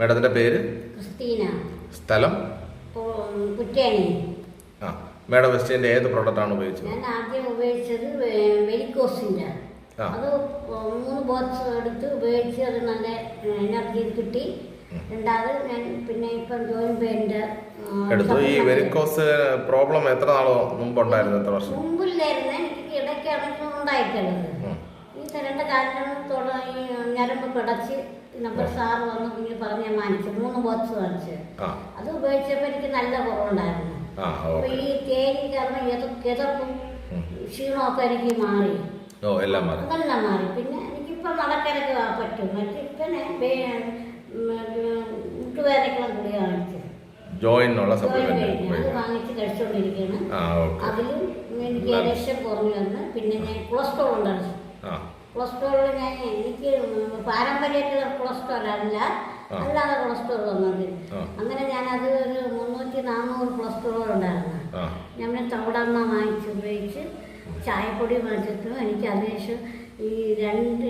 മേഡത്തിന്റെ പേര്? സ്ഥലം? ആ മേഡം വെസ്റ്റീന്റെ ഏത് പ്രോഡക്റ്റ് ഉപയോഗിച്ചത്? ഞാൻ ആദ്യം ഉപയോഗിച്ചത് വെ- വെരിക്കോസിന്റെ അത് മൂന്ന് ബോക്സ് എടുത്ത് ഉപയോഗിച്ച് അത് നല്ല എനർജി കിട്ടി. രണ്ടാമത് ഞാൻ പിന്നെ ഇപ്പം ജോയിൻ പെയിന്റ് എടുത്തു. ഈ വെരിക്കോസ് പ്രോബ്ലം എത്ര നാളോ മുമ്പുണ്ടായിരുന്നു എത്ര വർഷം? മുമ്പില്ലായിരുന്നു. എനിക്ക് ഇടയ്ക്കാണ് ഉണ്ടായിട്ടുള്ളത് ഈ തരേണ്ട കാരണം ഈ ഞരമ്പ് പിടച്ച് നമ്പർ സാറ് വന്ന് പിന്നെ പറഞ്ഞ് ഞാൻ വാങ്ങിച്ചു മൂന്ന് ബോക്സ് വാങ്ങിച്ചു. അത് ഉപയോഗിച്ചപ്പോൾ എനിക്ക് നല്ല കുറവുണ്ടായിരുന്നു. അപ്പൊ ഈ തേനി കാരണം കിതപ്പും. ക്ഷീണമൊക്കെ എനിക്ക് മാറി. എല്ലാം മാറി. എല്ലാം മാറി. പിന്നെ എനിക്കിപ്പോ നടക്കാനൊക്കെ പറ്റും. മറ്റേ ഇപ്പം മുട്ടുവേദനക്കുള്ള ഗുളിക വാങ്ങിച്ചു. ജോയിനുള്ള അത് സപ്ലിമെന്റ് വാങ്ങിച്ച് കഴിച്ചുകൊണ്ടിരിക്കുകയാണ് അതിലും എനിക്ക് ഏകദേശം കുറഞ്ഞു വന്ന് പിന്നെ ഞാൻ കൊളസ്ട്രോൾ ഉണ്ടായിരുന്നു. കൊളസ്ട്രോൾ ഞാൻ എനിക്ക് പാരമ്പര്യമായിട്ടുള്ള കൊളസ്ട്രോൾ അല്ല. അല്ലാതെ കൊളസ്ട്രോൾ വന്നത്. അങ്ങനെ ഞാനത് ഒരു മുന്നൂറ്റി നാനൂറ് കൊളസ്ട്രോൾ ഉണ്ടായിരുന്നു. ഞാൻ തവിടെണ്ണ വാങ്ങിച്ച് ഉപയോഗിച്ച് ചായപ്പൊടി വാങ്ങിച്ചിട്ട് എനിക്ക് അതിനുശേഷം ഈ രണ്ട്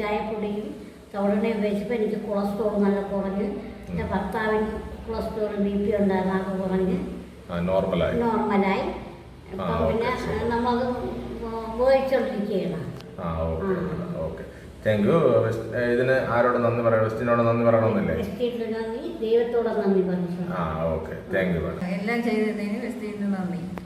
ചായപ്പൊടിയും തവിടെണ്ണ ഉപയോഗിച്ചപ്പോൾ എനിക്ക് കൊളസ്ട്രോൾ നല്ല കുറഞ്ഞ് എന്റെ ഭർത്താവിന് കൊളസ്ട്രോൾ ബി പി ഉണ്ടായിരുന്നു അത് കുറഞ്ഞ് നോർമലായി നോർമലായി അപ്പം പിന്നെ. നമ്മളത് ഉപയോഗിച്ചുകൊണ്ടിരിക്കുകയാണ് ആ ഓക്കെ. ഓക്കെ താങ്ക് യു ഇതിന് ആരോട് നന്ദി പറയണം? വെസ്റ്റിനോട് നന്ദി പറയണമെന്നില്ലേ? ദൈവത്തോടെ നന്ദി പറഞ്ഞു ആ ഓക്കെ. താങ്ക് യു എല്ലാം ചെയ്തതിന് വെസ്റ്റിന് നന്ദി.